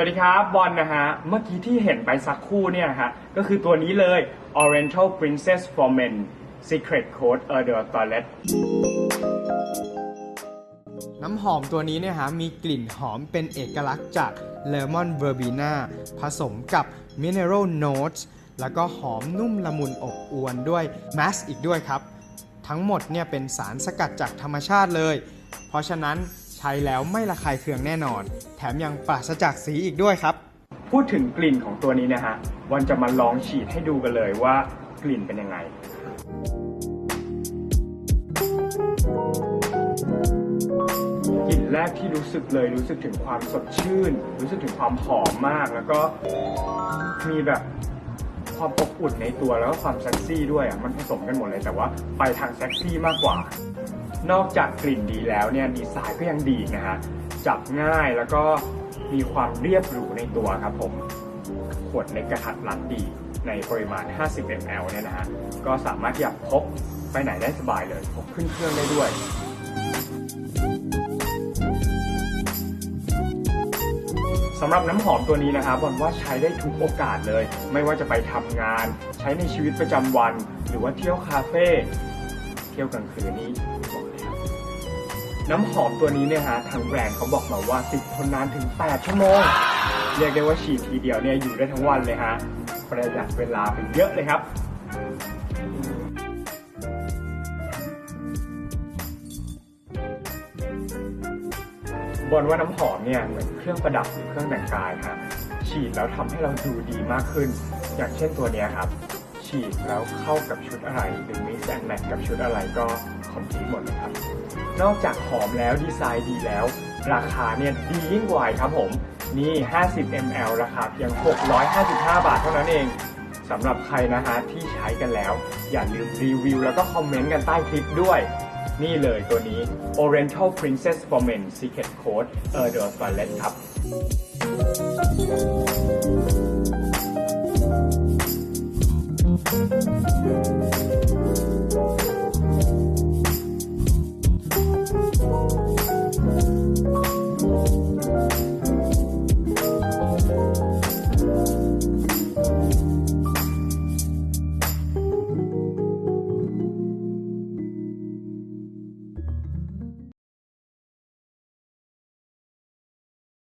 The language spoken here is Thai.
วัสดีครับ บอลนะฮะ เมื่อกี้ที่เห็นไปสักคู่เนี่ยฮะ ก็คือตัวนี้เลย Oriental Princess for Men Secret Code Eau de Toilette น้ำหอมตัวนี้เนี่ยฮะ มีกลิ่นหอมเป็นเอกลักษณ์จากเลมอนเวอร์บีนาผสมกับ Mineral Notes แล้วก็หอมนุ่มละมุนอบอวนด้วยแมสอีกด้วยครับ ทั้งหมดเนี่ยเป็นสารสกัดจากธรรมชาติเลย เพราะฉะนั้น ใช้แล้วไม่ระคายเคืองแน่นอน แถมยังปราศจากสีอีกด้วยครับ พูดถึงกลิ่นของตัวนี้นะฮะบอลจะมาลองฉีดให้ดูกันเลยว่ากลิ่นเป็นยังไงกลิ่นแรกที่รู้สึกเลยรู้สึกถึงความสดชื่น รู้สึกถึงความหอมมากแล้วก็มีแบบ ความอบอุ่นในตัวแล้วก็ความเซ็กซี่ด้วยอะมันผสมกันหมดเลยแต่ว่าไปทางเซ็กซี่มากกว่า นอกจากกลิ่นดีแล้วเนี่ยดีไซน์ก็ยังดีนะฮะจับง่ายแล้วก็มีความเรียบหรูในตัวครับผมขวดเล็กระทัดรัดดีในปริมาณ 50 ml เนี่ยนะฮะก็สามารถที่จะพกไปไหนได้สบายเลยพกขึ้นเครื่องได้ด้วย สำหรับน้ำหอมตัวนี้นะครับบอลว่าใช้ได้ทุกโอกาสเลย ไม่ว่าจะไปทำงาน ใช้ในชีวิตประจำวัน หรือว่าเที่ยวคาเฟ่เที่ยวกลางคืนนี้บอกเลยครับน้ำหอมตัวนี้เนี่ยฮะทางแบรนด์เขาบอกมาว่าติดทนนานถึง 8 ชั่วโมง เรียกได้ว่าฉีดทีเดียวเนี่ยอยู่ได้ทั้งวันเลยฮะประหยัดเวลาไปเยอะเลยครับ บอลว่าน้ำหอมเนี่ยเหมือนเครื่องประดับหรือเครื่องแต่งกายฮะฉีดแล้วทำให้เราดูดีมากขึ้น อย่างเช่นตัวเนี้ยครับ ฉีดแล้วเข้ากับชุดอะไรหรือมิกซ์แอนแมทกับชุดอะไรก็คอมพลีทหมดเลยครับ นอกจากหอมแล้วดีไซน์ดีแล้ว ราคาเนี่ยดียิ่งกว่าอีกครับผมนี่ 50 ml ราคาเพียง 655 บาทเท่านั้นเองสำหรับใครนะฮะที่ใช้กันแล้ว อย่าลืมรีวิวแล้วก็คอมเมนต์กันใต้คลิปด้วย นี่เลยตัวนี้ Oriental Princess for Men Secret Code Eau de Toilette ครับ